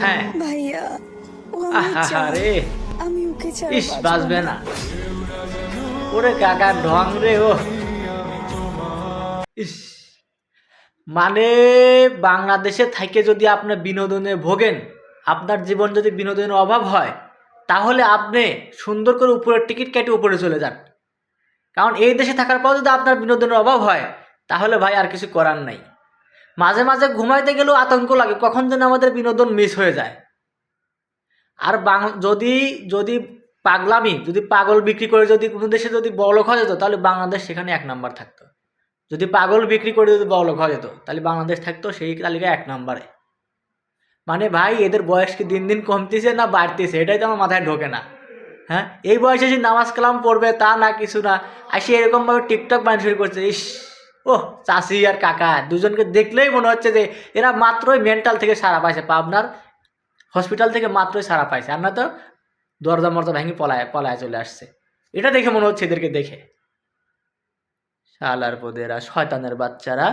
হ্যাঁ। ভাইয়া ও আহারে। আমি ওকে ছাড়া ইস বাঁচবো না। ওরে কাকার ঢং রে ও। ইস। মানে বাংলাদেশে থেকে যদি আপনি বিনোদনে ভোগেন আপনার জীবন যদি বিনোদনের অভাব হয় তাহলে আপনি সুন্দর করে উপরের টিকিট কেটে উপরে চলে যান। কারণ এই দেশে থাকার পর যদি আপনার বিনোদনের অভাব হয় তাহলে ভাই আর কিছু করার নাই। মাঝে মাঝে ঘুমাইতে গেলেও আতঙ্ক লাগে, কখন যেন আমাদের বিনোদন মিস হয়ে যায়। আর বাং, যদি যদি পাগলামি, যদি পাগল বিক্রি করে যদি কোনো দেশে যদি বড়লোক হয়ে যেত, তাহলে বাংলাদেশ সেখানে এক নাম্বার থাকতো। যদি পাগল বিক্রি করে যদি বড়লোক হয়ে যেত, তাহলে বাংলাদেশ থাকতো সেই তালিকায় এক নাম্বারে। মানে ভাই, এদের বয়স কি দিন দিন কমতেছে না বাড়তেছে? এটাই তো আমার মাথায় ঢোকে না। হ্যাঁ? এই বয়সে যে নামাজ কালাম পড়বে তা না, কিছু না। আসি এরকমভাবে টিকটক বান শুরু করছে, ইস। ও চাষি আর কাকা দুজনকে দেখলেই মনে হচ্ছে যে এরা মাত্রই মেন্টাল থেকে সারা পাইছে, পাবনার হসপিটাল থেকে মাত্রই সারা পাইছে। আর না তো দরজা মরজা ভেঙে পলায় পলায় চলে আসছে। এটা দেখে মনে হচ্ছে এদেরকে দেখে। শালার পোদেরা শয়তানের বাচ্চারা।